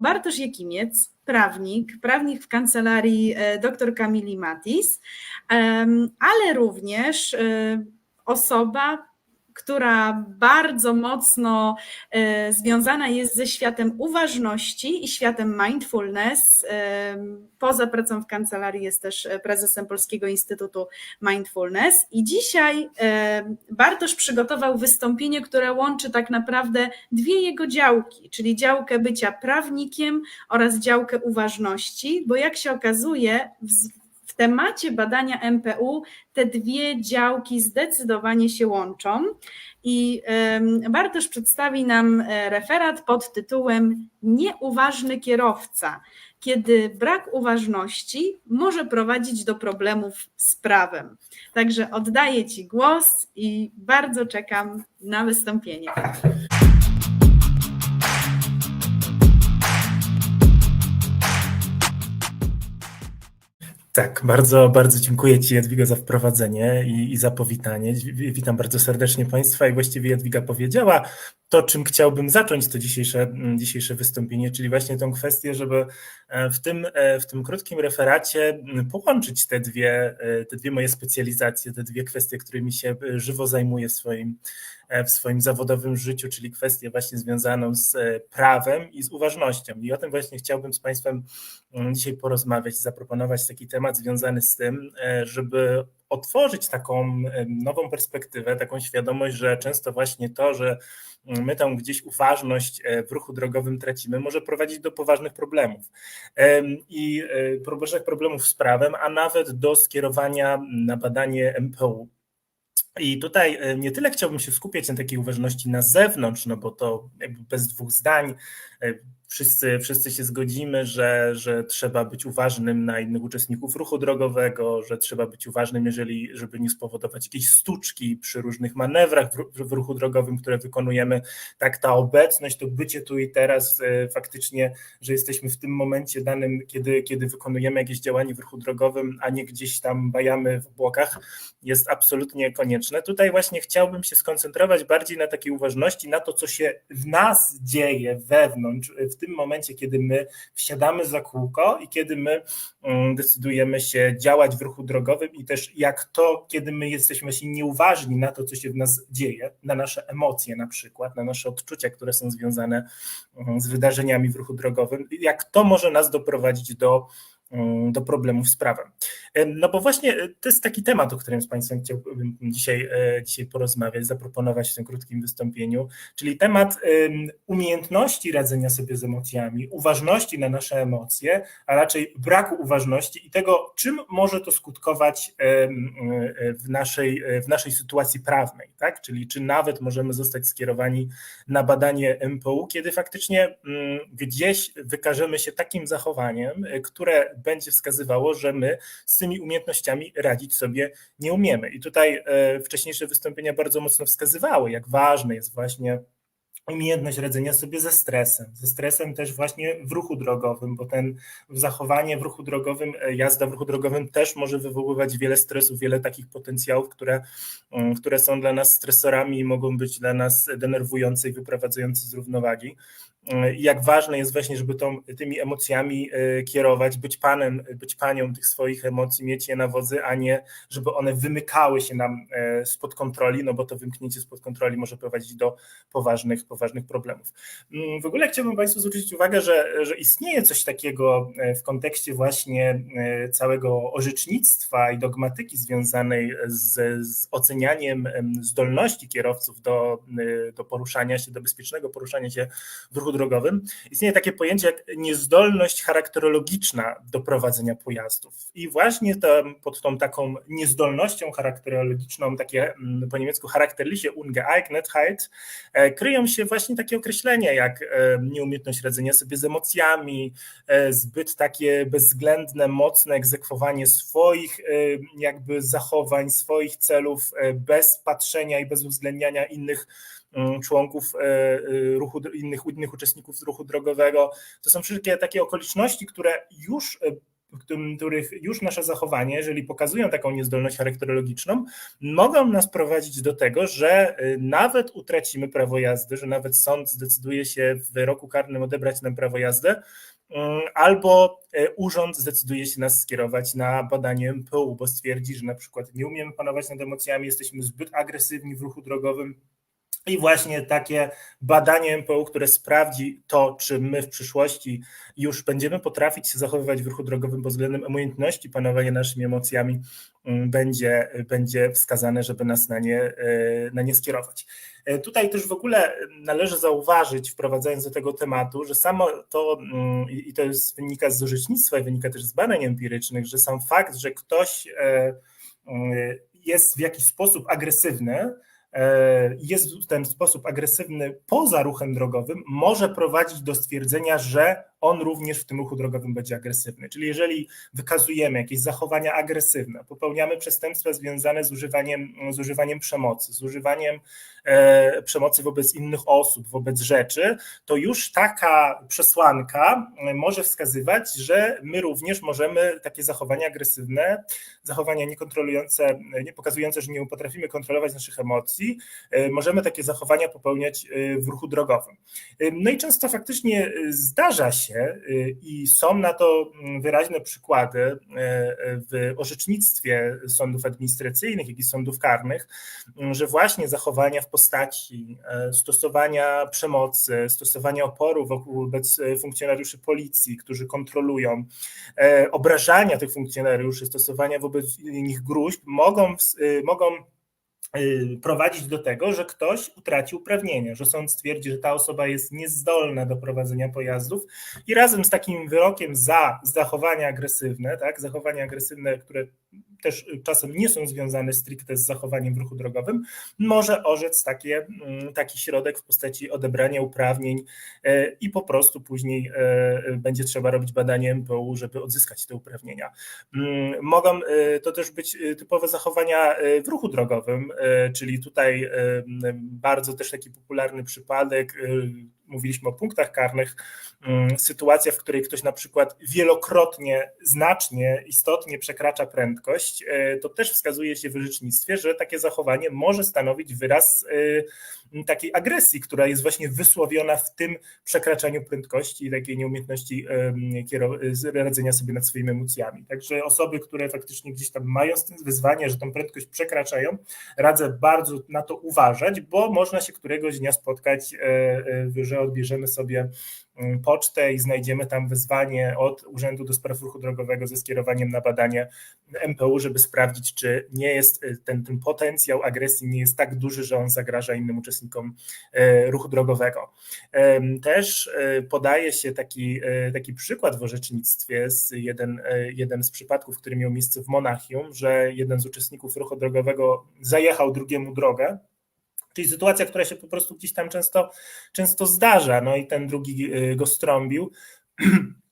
Bartosz Jakimiec, prawnik, prawnik w kancelarii e, dr Kamili Matis, ale również e, osoba, która bardzo mocno e, związana jest ze światem uważności i światem mindfulness. E, poza pracą w kancelarii jest też prezesem Polskiego Instytutu Mindfulness. I dzisiaj e, Bartosz przygotował wystąpienie, które łączy tak naprawdę dwie jego działki, czyli działkę bycia prawnikiem oraz działkę uważności, bo jak się okazuje, w temacie badania MPU te dwie działki zdecydowanie się łączą. I Bartosz przedstawi nam e, referat pod tytułem Nieuważny kierowca, kiedy brak uważności może prowadzić do problemów z prawem. Także oddaję Ci głos i bardzo czekam na wystąpienie. Tak, bardzo, bardzo dziękuję Ci Jadwiga za wprowadzenie i, i za powitanie. Witam bardzo serdecznie Państwa i właściwie Jadwiga powiedziała to, czym chciałbym zacząć to dzisiejsze, mm, dzisiejsze wystąpienie, czyli właśnie tą kwestię, żeby e, w tym, e, w tym krótkim referacie mm, połączyć te dwie, e, te dwie moje specjalizacje, te dwie kwestie, którymi się żywo zajmuję w swoim, w swoim zawodowym życiu, czyli kwestię właśnie związaną z prawem i z uważnością. I o tym właśnie chciałbym z Państwem mm, dzisiaj porozmawiać, zaproponować taki temat związany z tym, żeby otworzyć taką nową perspektywę, taką świadomość, że często właśnie to, że my tam gdzieś uważność e, w ruchu drogowym tracimy, może prowadzić do poważnych problemów. I e, poważnych problemów z prawem, a nawet do skierowania na badanie MPU. I tutaj e, nie tyle chciałbym się skupiać na takiej uważności na zewnątrz, no bo to bez dwóch zdań wszyscy, wszyscy się zgodzimy, że, że trzeba być uważnym na innych uczestników ruchu drogowego, że trzeba być uważnym, jeżeli, żeby nie spowodować jakiejś stuczki przy różnych manewrach w, w ruchu drogowym, które wykonujemy. Tak, ta obecność, to bycie tu i teraz, e, faktycznie, że jesteśmy w tym momencie danym, kiedy, kiedy wykonujemy jakieś działanie w ruchu drogowym, a nie gdzieś tam bajamy w błokach, jest absolutnie konieczne. Tutaj właśnie chciałbym się skoncentrować bardziej na takiej uważności, na to, co się w nas dzieje wewnątrz, w w tym momencie, kiedy my wsiadamy za kółko i kiedy my mm, decydujemy się działać w ruchu drogowym i też jak to, kiedy my jesteśmy właśnie nieuważni na to, co się w nas dzieje, na nasze emocje na przykład, na nasze odczucia, które są związane mm, z wydarzeniami w ruchu drogowym, jak to może nas doprowadzić do Mm, do problemów z prawem. No bo właśnie e, to jest taki temat, o którym z Państwem chciałbym dzisiaj, e, dzisiaj porozmawiać, zaproponować w tym krótkim wystąpieniu, czyli temat umiejętności radzenia sobie z emocjami, uważności na nasze emocje, a raczej braku uważności i tego, czym może to skutkować e, w naszej, w naszej sytuacji prawnej, tak? Czyli czy nawet możemy zostać skierowani na badanie MPU, kiedy faktycznie mm, gdzieś wykażemy się takim zachowaniem, które będzie wskazywało, że my z tymi umiejętnościami radzić sobie nie umiemy. I tutaj e, wcześniejsze wystąpienia bardzo mocno wskazywały, jak ważne jest właśnie umiejętność radzenia sobie ze stresem, ze stresem też właśnie w ruchu drogowym, bo ten zachowanie w ruchu drogowym, e, jazda w ruchu drogowym też może wywoływać wiele stresów, wiele takich potencjałów, które, mm, które są dla nas stresorami i mogą być dla nas denerwujące i wyprowadzające z równowagi jak ważne jest właśnie, żeby tą, tymi emocjami e, kierować, być panem, być panią tych swoich emocji, mieć je na wodzy, a nie żeby one wymykały się nam e, spod kontroli, no bo to wymknięcie spod kontroli może prowadzić do poważnych, poważnych problemów. Mm, w ogóle chciałbym Państwu zwrócić uwagę, że, że istnieje coś takiego e, w kontekście właśnie całego orzecznictwa i dogmatyki związanej z, z ocenianiem zdolności kierowców do, do poruszania się, do bezpiecznego poruszania się w ruchu drogowym, istnieje takie pojęcie jak niezdolność charakterologiczna do prowadzenia pojazdów. I właśnie pod tą taką niezdolnością charakterologiczną, takie mm, po niemiecku charakterliche Ungeeignetheit, e, kryją się właśnie takie określenia jak e, nieumiejętność radzenia sobie z emocjami, e, zbyt takie bezwzględne, mocne egzekwowanie swoich jakby zachowań, swoich celów bez patrzenia i bez uwzględniania innych członków e, e, ruchu, innych, innych uczestników ruchu drogowego. To są wszystkie takie okoliczności, które już których już nasze zachowanie, jeżeli pokazują taką niezdolność charakterologiczną, mogą nas prowadzić do tego, że y, nawet utracimy prawo jazdy, że nawet sąd zdecyduje się w wyroku karnym odebrać nam prawo jazdy, albo y, urząd zdecyduje się nas skierować na badanie MPU, bo stwierdzi, że na przykład nie umiemy panować nad emocjami, jesteśmy zbyt agresywni w ruchu drogowym. I właśnie takie badanie MPU, które sprawdzi to, czy my w przyszłości już będziemy potrafić się zachowywać w ruchu drogowym pod względem umiejętności panowania naszymi emocjami, mm, będzie, będzie wskazane, żeby nas na nie, e, na nie skierować. E, Tutaj też w ogóle należy zauważyć, wprowadzając do tego tematu, że samo to, mm, i to jest, wynika z orzecznictwa i wynika też z badań empirycznych, że sam fakt, że ktoś e, mm, jest w jakiś sposób agresywny, jest w ten sposób agresywny poza ruchem drogowym, może prowadzić do stwierdzenia, że on również w tym ruchu drogowym będzie agresywny. Czyli jeżeli wykazujemy jakieś zachowania agresywne, popełniamy przestępstwa związane z używaniem, z używaniem przemocy, z używaniem e, przemocy wobec innych osób, wobec rzeczy, to już taka przesłanka może wskazywać, że my również możemy takie zachowania agresywne, zachowania niekontrolujące, nie pokazujące, że nie potrafimy kontrolować naszych emocji, e, możemy takie zachowania popełniać e, w ruchu drogowym. E, No i często faktycznie zdarza się i są na to mm, wyraźne przykłady w orzecznictwie sądów administracyjnych, jak i sądów karnych, m, że właśnie zachowania w postaci stosowania przemocy, stosowania oporu wobec funkcjonariuszy policji, którzy kontrolują, obrażania tych funkcjonariuszy, stosowania wobec nich gruźb mogą, mogą prowadzić do tego, że ktoś utraci uprawnienia, że sąd stwierdzi, że ta osoba jest niezdolna do prowadzenia pojazdów i razem z takim wyrokiem za zachowania agresywne, tak, zachowania agresywne, które też czasem nie są związane stricte z zachowaniem w ruchu drogowym, może orzec takie, mm, taki środek w postaci odebrania uprawnień e, i po prostu później e, będzie trzeba robić badanie MPU, żeby odzyskać te uprawnienia. Mm, Mogą e, to też być typowe zachowania w ruchu drogowym, czyli tutaj bardzo też taki popularny przypadek, mówiliśmy o punktach karnych, sytuacja, w której ktoś na przykład wielokrotnie, znacznie, istotnie przekracza prędkość, e, to też wskazuje się w orzecznictwie, że takie zachowanie może stanowić wyraz e, takiej agresji, która jest właśnie wysłowiona w tym przekraczaniu prędkości i takiej nieumiejętności radzenia sobie nad swoimi emocjami. Także osoby, które faktycznie gdzieś tam mają z tym wyzwanie, że tą prędkość przekraczają, radzę bardzo na to uważać, bo można się któregoś dnia spotkać, e, e, że odbierzemy sobie mm, pocztę i znajdziemy tam wezwanie od Urzędu do Spraw Ruchu Drogowego ze skierowaniem na badanie MPU, żeby sprawdzić, czy nie jest e, ten, ten potencjał agresji nie jest tak duży, że on zagraża innym uczestnikom e, ruchu drogowego. Em, Też e, podaje się taki, e, taki przykład w orzecznictwie, z jeden, e, jeden z przypadków, który miał miejsce w Monachium, że jeden z uczestników ruchu drogowego zajechał drugiemu drogę, Czyli sytuacja, która się po prostu gdzieś tam często, często zdarza, no i ten drugi go strąbił.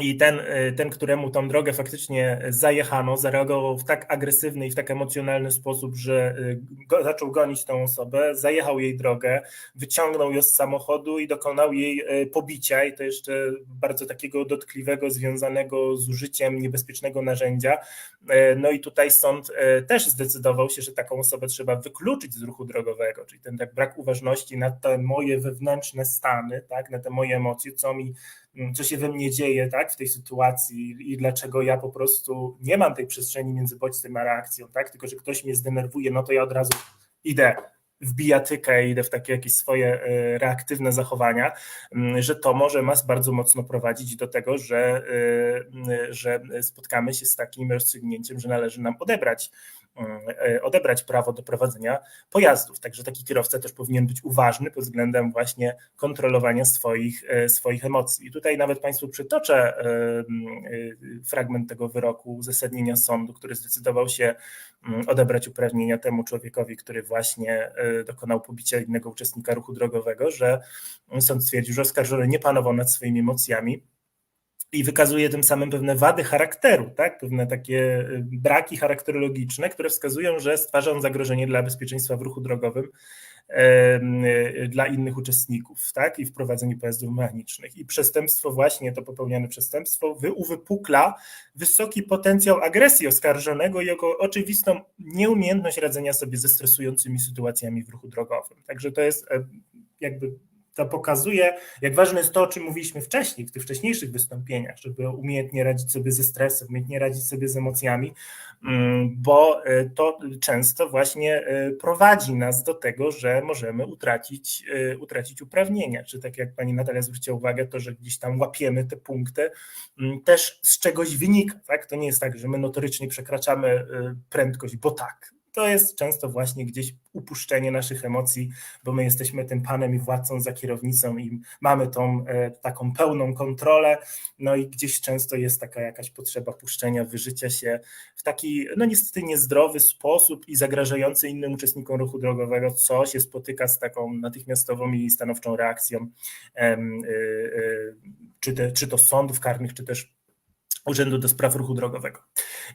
I ten, y, ten, któremu tą drogę faktycznie zajechano, zareagował w tak agresywny i w tak emocjonalny sposób, że y, go, zaczął gonić tą osobę, zajechał jej drogę, wyciągnął ją z samochodu i dokonał jej y, pobicia, i to jeszcze bardzo takiego dotkliwego, związanego z użyciem niebezpiecznego narzędzia. No i tutaj sąd też zdecydował się, że taką osobę trzeba wykluczyć z ruchu drogowego, czyli ten tak brak uważności na te moje wewnętrzne stany, tak, na te moje emocje, co mi co się we mnie dzieje tak, w tej sytuacji i dlaczego ja po prostu nie mam tej przestrzeni między bodźcem a reakcją, tak, tylko że ktoś mnie zdenerwuje, no to ja od razu idę w bijatykę, idę w takie jakieś swoje e, reaktywne zachowania, m, że to może nas bardzo mocno prowadzić do tego, że, e, że spotkamy się z takim rozstrzygnięciem, że należy nam odebrać odebrać prawo do prowadzenia pojazdów. Także taki kierowca też powinien być uważny pod względem właśnie kontrolowania swoich, e, swoich emocji. I tutaj nawet Państwu przytoczę e, e, fragment tego wyroku uzasadnienia sądu, który zdecydował się m, odebrać uprawnienia temu człowiekowi, który właśnie e, dokonał pobicia innego uczestnika ruchu drogowego, że sąd stwierdził, że oskarżony nie panował nad swoimi emocjami, i wykazuje tym samym pewne wady charakteru, tak? pewne takie y, braki charakterologiczne, które wskazują, że stwarza on zagrożenie dla bezpieczeństwa w ruchu drogowym dla innych uczestników, tak, i w prowadzeniu pojazdów mechanicznych. I przestępstwo właśnie, to popełniane przestępstwo uwypukla wysoki potencjał agresji oskarżonego i jego oczywistą nieumiejętność radzenia sobie ze stresującymi sytuacjami w ruchu drogowym. Także to jest jakby to pokazuje, jak ważne jest to, o czym mówiliśmy wcześniej, w tych wcześniejszych wystąpieniach, żeby umiejętnie radzić sobie ze stresem, umiejętnie radzić sobie z emocjami, mm, bo e, to często właśnie e, prowadzi nas do tego, że możemy utracić, e, utracić uprawnienia. Czy tak jak pani Natalia zwróciła uwagę, to, że gdzieś tam łapiemy te punkty, mm, też z czegoś wynika. Tak? To nie jest tak, że my notorycznie przekraczamy prędkość, bo tak to jest często właśnie gdzieś upuszczenie naszych emocji, bo my jesteśmy tym panem i władcą za kierownicą i mamy tą e, taką pełną kontrolę, no i gdzieś często jest taka jakaś potrzeba puszczenia, wyżycia się w taki, no niestety niezdrowy sposób i zagrażający innym uczestnikom ruchu drogowego, co się spotyka z taką natychmiastową i stanowczą reakcją, e, e, czy, te, czy to sądów karnych, czy też Urzędu do Spraw Ruchu Drogowego.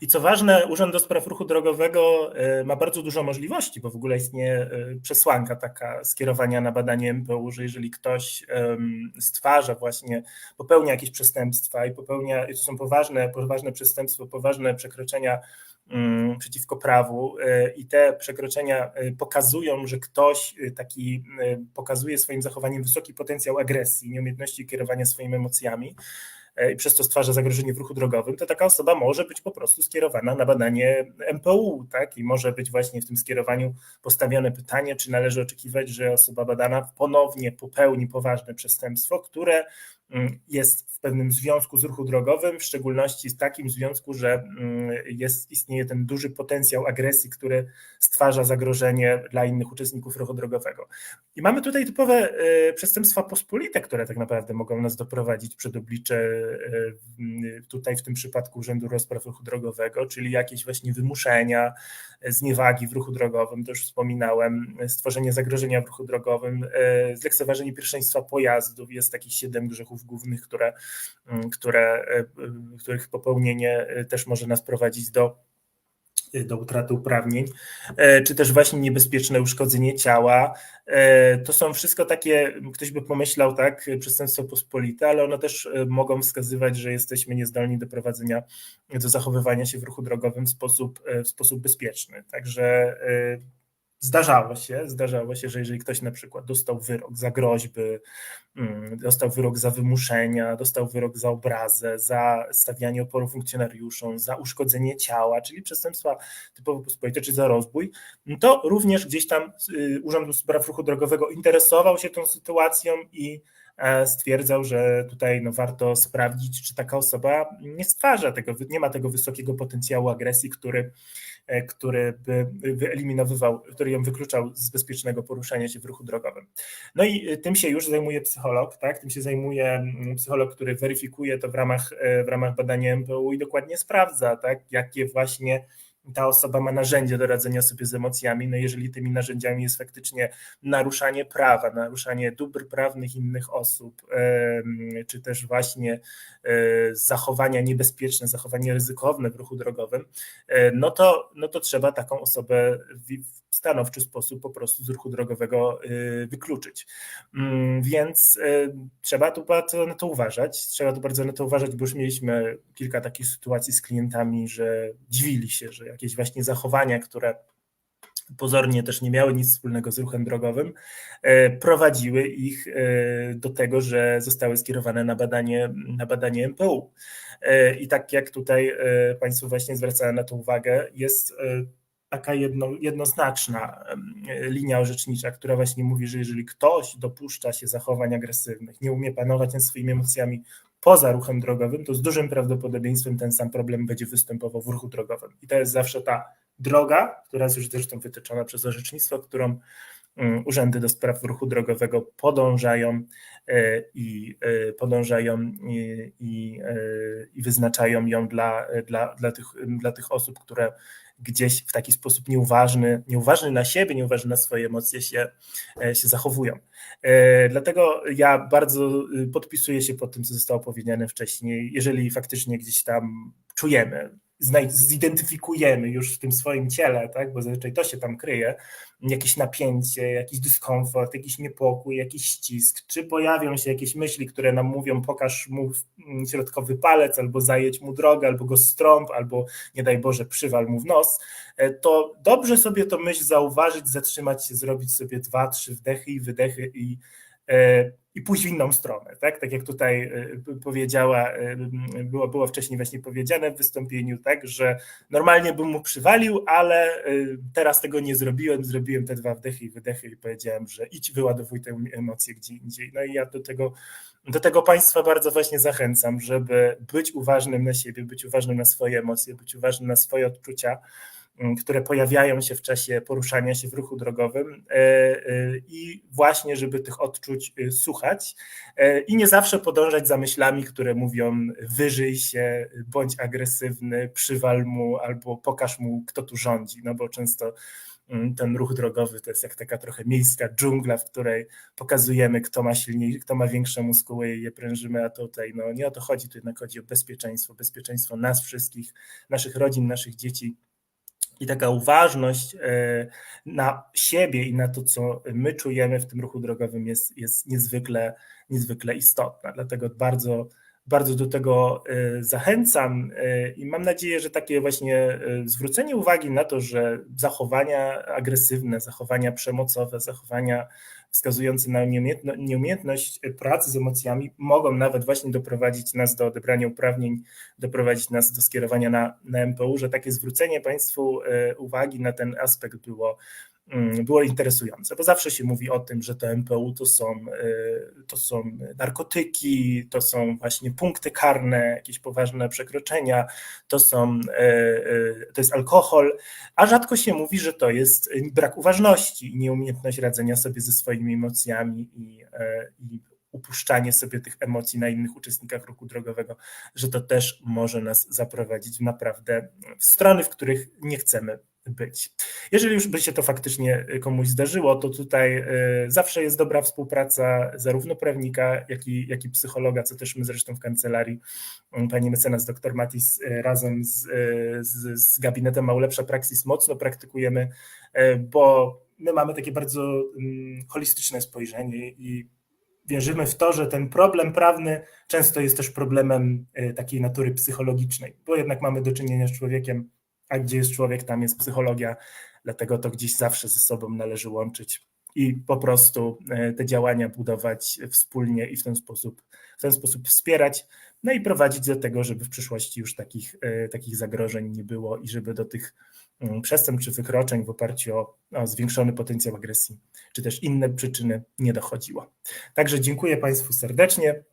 I co ważne, Urząd do Spraw Ruchu Drogowego e, ma bardzo dużo możliwości, bo w ogóle istnieje e, przesłanka taka skierowania na badanie MPU, że jeżeli ktoś stwarza właśnie, popełnia jakieś przestępstwa i popełnia, i to są poważne, poważne przestępstwa, poważne przekroczenia przeciwko prawu e, i te przekroczenia pokazują, że ktoś taki pokazuje swoim zachowaniem wysoki potencjał agresji, nieumiejętności kierowania swoimi emocjami, i przez to stwarza zagrożenie w ruchu drogowym, to taka osoba może być po prostu skierowana na badanie MPU, tak? I może być właśnie w tym skierowaniu postawione pytanie, czy należy oczekiwać, że osoba badana ponownie popełni poważne przestępstwo, które jest w pewnym związku z ruchu drogowym, w szczególności z takim związku, że mm, jest, istnieje ten duży potencjał agresji, który stwarza zagrożenie dla innych uczestników ruchu drogowego. I mamy tutaj typowe e, przestępstwa pospolite, które tak naprawdę mogą nas doprowadzić przed oblicze E, tutaj w tym przypadku Urzędu Rozpraw Ruchu Drogowego, czyli jakieś właśnie wymuszenia, zniewagi w ruchu drogowym, to już wspominałem, stworzenie zagrożenia w ruchu drogowym, e, zlekceważenie pierwszeństwa pojazdów, jest takich siedem grzechów głównych, które, które, których popełnienie też może nas prowadzić do do utraty uprawnień, e, czy też właśnie niebezpieczne uszkodzenie ciała. E, to są wszystko takie, ktoś by pomyślał, tak, przestępstwo pospolite, ale one też e, mogą wskazywać, że jesteśmy niezdolni do prowadzenia, do zachowywania się w ruchu drogowym w sposób, w sposób bezpieczny. Także Zdarzało się, zdarzało się, że jeżeli ktoś na przykład dostał wyrok za groźby, mm, dostał wyrok za wymuszenia, dostał wyrok za obrazę, za stawianie oporu funkcjonariuszom, za uszkodzenie ciała, czyli przestępstwa typowo pospolite, czy za rozbój, to również gdzieś tam y, Urząd Spraw Ruchu Drogowego interesował się tą sytuacją i stwierdzał, że tutaj no, warto sprawdzić, czy taka osoba nie stwarza tego, nie ma tego wysokiego potencjału agresji, który E, który by wyeliminowywał, który ją wykluczał z bezpiecznego poruszania się w ruchu drogowym. No i e, tym się już zajmuje psycholog, tak? Tym się zajmuje mm, psycholog, który weryfikuje to w ramach, e, w ramach badania MPU i dokładnie sprawdza, tak? Jakie właśnie ta osoba ma narzędzia do radzenia sobie z emocjami, no jeżeli tymi narzędziami jest faktycznie naruszanie prawa, naruszanie dóbr prawnych innych osób, czy też właśnie e, zachowania niebezpieczne, zachowania ryzykowne w ruchu drogowym, e, no to, no to trzeba taką osobę w stanowczy sposób po prostu z ruchu drogowego e, wykluczyć. Mm, więc trzeba tu bardzo na to uważać, trzeba tu bardzo na to uważać, bo już mieliśmy kilka takich sytuacji z klientami, że dziwili się, że jakieś właśnie zachowania, które pozornie też nie miały nic wspólnego z ruchem drogowym, e, prowadziły ich e, do tego, że zostały skierowane na badanie, na badanie MPU. E, I tak jak tutaj Państwo właśnie zwracają na to uwagę, jest taka jedno, jednoznaczna linia orzecznicza, która właśnie mówi, że jeżeli ktoś dopuszcza się zachowań agresywnych, nie umie panować nad swoimi emocjami, poza ruchem drogowym, to z dużym prawdopodobieństwem ten sam problem będzie występował w ruchu drogowym. I to jest zawsze ta droga, która jest już zresztą wytyczona przez orzecznictwo, którą mm, urzędy do spraw ruchu drogowego podążają e, i e, podążają i, i, e, i wyznaczają ją dla, dla, dla, tych, dla tych osób, które gdzieś w taki sposób nieuważny, nieuważny na siebie, nieuważny na swoje emocje się, się zachowują. Dlatego ja bardzo y, podpisuję się pod tym, co zostało powiedziane wcześniej. Jeżeli faktycznie gdzieś tam czujemy zidentyfikujemy już w tym swoim ciele, tak? bo zazwyczaj to się tam kryje, jakieś napięcie, jakiś dyskomfort, jakiś niepokój, jakiś ścisk, czy pojawią się jakieś myśli, które nam mówią pokaż mu środkowy palec, albo zajedź mu drogę, albo go strąb, albo nie daj Boże przywal mu w nos, to dobrze sobie to myśl zauważyć, zatrzymać się, zrobić sobie dwa, trzy wdechy i wydechy i i pójść w inną stronę, tak? Tak jak tutaj e, powiedziała, e, było, było wcześniej właśnie powiedziane w wystąpieniu, tak, że normalnie bym mu przywalił, ale e, teraz tego nie zrobiłem, zrobiłem te dwa wdechy i wydechy i powiedziałem, że idź wyładowuj tę emocję gdzie indziej. No i ja do tego, do tego Państwa bardzo właśnie zachęcam, żeby być uważnym na siebie, być uważnym na swoje emocje, być uważnym na swoje odczucia, które pojawiają się w czasie poruszania się w ruchu drogowym e, e, i właśnie, żeby tych odczuć y, słuchać e, i nie zawsze podążać za myślami, które mówią wyżyj się, bądź agresywny, przywal mu albo pokaż mu, kto tu rządzi, no bo często ten ruch drogowy to jest jak taka trochę miejska dżungla, w której pokazujemy, kto ma silniej, kto ma większe muskuły i je prężymy, a tutaj no nie o to chodzi, tu jednak chodzi o bezpieczeństwo, bezpieczeństwo nas wszystkich, naszych rodzin, naszych dzieci, i taka uważność e, na siebie i na to, co my czujemy w tym ruchu drogowym jest, jest niezwykle, niezwykle istotna. Dlatego bardzo, bardzo do tego e, zachęcam e, i mam nadzieję, że takie właśnie zwrócenie uwagi na to, że zachowania agresywne, zachowania przemocowe, zachowania wskazujące na nieumiejętność pracy z emocjami, mogą nawet właśnie doprowadzić nas do odebrania uprawnień, doprowadzić nas do skierowania na, na MPU, że takie zwrócenie Państwu e, uwagi na ten aspekt było było interesujące, bo zawsze się mówi o tym, że to MPU to są, y, to są narkotyki, to są właśnie punkty karne, jakieś poważne przekroczenia, to, są, y, y, to jest alkohol, a rzadko się mówi, że to jest brak uważności i nieumiejętność radzenia sobie ze swoimi emocjami i, i upuszczanie sobie tych emocji na innych uczestnikach ruchu drogowego, że to też może nas zaprowadzić naprawdę w strony, w których nie chcemy być. Jeżeli już by się to faktycznie komuś zdarzyło, to tutaj e, zawsze jest dobra współpraca zarówno prawnika, jak i, jak i psychologa, co też my zresztą w kancelarii, pani mecenas dr Matis e, razem z, e, z, z gabinetem Maulepsza Praxis mocno praktykujemy, bo my mamy takie bardzo mm, holistyczne spojrzenie i wierzymy w to, że ten problem prawny często jest też problemem takiej natury psychologicznej, bo jednak mamy do czynienia z człowiekiem, a gdzie jest człowiek, tam jest psychologia, dlatego to gdzieś zawsze ze sobą należy łączyć i po prostu e, te działania budować wspólnie i w ten sposób, w ten sposób wspierać, no i prowadzić do tego, żeby w przyszłości już takich, e, takich zagrożeń nie było i żeby do tych mm, przestępstw wykroczeń w oparciu o, o zwiększony potencjał agresji, czy też inne przyczyny nie dochodziło. Także dziękuję Państwu serdecznie.